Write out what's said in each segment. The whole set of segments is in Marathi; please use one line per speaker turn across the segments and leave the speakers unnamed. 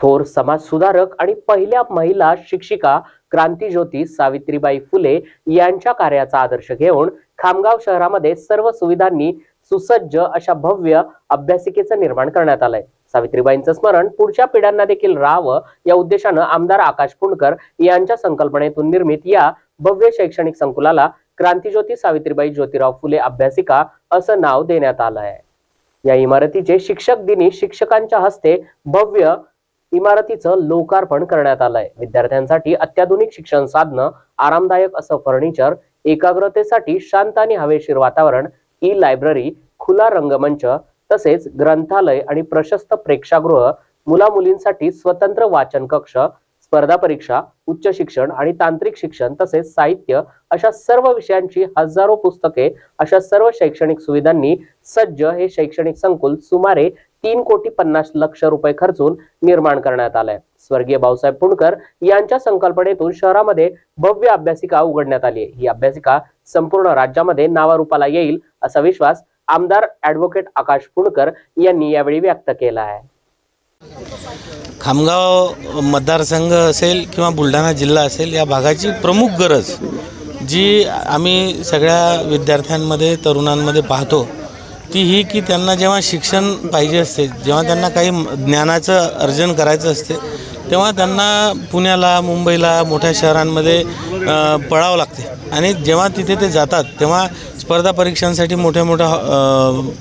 थोर समाजसुधारक आणि पहिल्या महिला शिक्षिका क्रांतीज्योती सावित्रीबाई फुले यांच्या कार्याचा आदर्श घेऊन खामगाव शहरामध्ये सर्व सुविधांनी सुसज्ज अशा भव्य अभ्यासिकेचं निर्माण करण्यात आलंय. सावित्रीबाईंचं स्मरण पुढच्या पिढ्यांना देखील राहावं या उद्देशानं आमदार आकाश पुणकर यांच्या संकल्पनेतून निर्मित या भव्य शैक्षणिक संकुलाला क्रांतीज्योती सावित्रीबाई ज्योतिराव फुले अभ्यासिका असं नाव देण्यात आलं आहे या इमारतीचे शिक्षक दिनी शिक्षकांच्या हस्ते भव्य इमारतीचं लोकार्पण करण्यात आलंय. विद्यार्थ्यांसाठी अत्याधुनिक शिक्षण साधनं आरामदायक असं फर्निचर एकाग्रतेसाठी शांत आणि हवेशीर वातावरण ई लायब्ररी खुला रंगमंच तसेच ग्रंथालय आणि प्रशस्त प्रेक्षागृह मुला मुलींसाठी स्वतंत्र वाचन कक्ष स्पर्धा परीक्षा उच्च शिक्षण आणि तांत्रिक शिक्षण तसेच साहित्य अशा सर्व विषयांची हजारो पुस्तके अशा सर्व शैक्षणिक सुविधांनी सज्ज हे शैक्षणिक संकुल सुमारे तीन कोटी पन्नास लक्ष रुपये खर्चून निर्माण करण्यात आलाय. स्वर्गीय भाऊसाहेब पुणकर यांच्या संकल्पनेतून शहरामध्ये भव्य अभ्यासिका उघडण्यात आली आहे. ही अभ्यासिका संपूर्ण राज्यामध्ये नावारूपाला येईल असा विश्वास आमदार ऍडव्होकेट आकाश पुणकर यांनी यावेळी व्यक्त केला आहे.
खामगाव मतदारसंघ असेल किंवा बुलढाणा जिल्हा असेल या भागाची प्रमुख गरज जी आम्ही सगळ्या विद्यार्थ्यांमध्ये तरुणांमध्ये पाहतो ती ही की त्यांना जेव्हा शिक्षण पाहिजे असते जेव्हा त्यांना काही ज्ञानाचं अर्जन करायचं असते तेव्हा त्यांना पुण्याला मुंबईला मोठ्या शहरांमध्ये पळावं लागते. आणि जेव्हा तिथे ते जातात तेव्हा स्पर्धा परीक्षांसाठी मोठ्या मोठ्या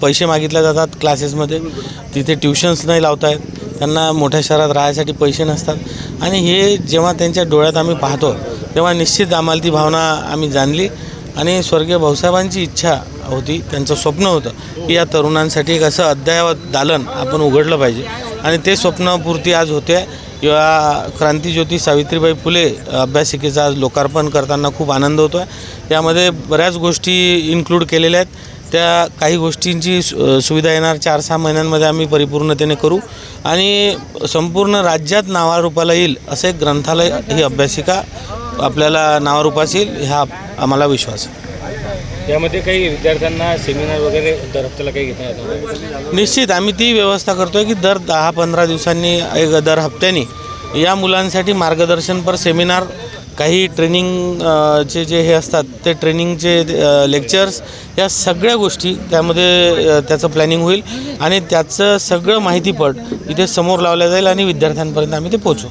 पैसे मागितले जातात क्लासेसमध्ये. तिथे ट्युशन्स नाही लावता येत त्यांना मोठ्या शहरात राहायसाठी पैसे नसतात. आणि हे जेव्हा त्यांच्या डोळ्यात आम्ही पाहतो तेव्हा निश्चित आम्हाला ती भावना आम्ही जाणली. आणि स्वर्गीय भाऊसाहेबांची इच्छा होती त्यांचं स्वप्न होतं की या तरुणांसाठी एक असं अद्ययावत दालन आपण उघडलं पाहिजे. आणि ते स्वप्नपूर्ती आज होते. किंवा क्रांतीज्योती सावित्रीबाई फुले अभ्यासिकेचं आज लोकार्पण करताना खूप आनंद होतो आहे यामध्ये बऱ्याच गोष्टी इन्क्लूड केलेल्या आहेत. त्या काही गोष्टींची सु सुविधा येणार चार सहा महिन्यांमध्ये आम्ही परिपूर्णतेने करू. आणि संपूर्ण राज्यात नावारूपाला येईल असं एक ग्रंथालय ही अभ्यासिका आपल्याला नावारूपास येईल ह्या आम्हाला विश्वास आहे.
यामध्ये काही विद्यार्थ्यांना सेमिनार वगैरे दर हप्त्याला काही घेण्यात येतं
निश्चित आम्ही ती व्यवस्था करतो आहे की दर दहा पंधरा दिवसांनी एक दर हप्त्यानी या मुलांसाठी मार्गदर्शनपर सेमिनार काही ट्रेनिंग चे जे हे असतात ते ट्रेनिंगचे लेक्चर्स या सगळ्या गोष्टी त्यामध्ये त्याचं प्लॅनिंग होईल आणि त्याचं सगळं माहितीपट इथे समोर लावलं जाईल आणि विद्यार्थ्यांपर्यंत आम्ही ते पोचू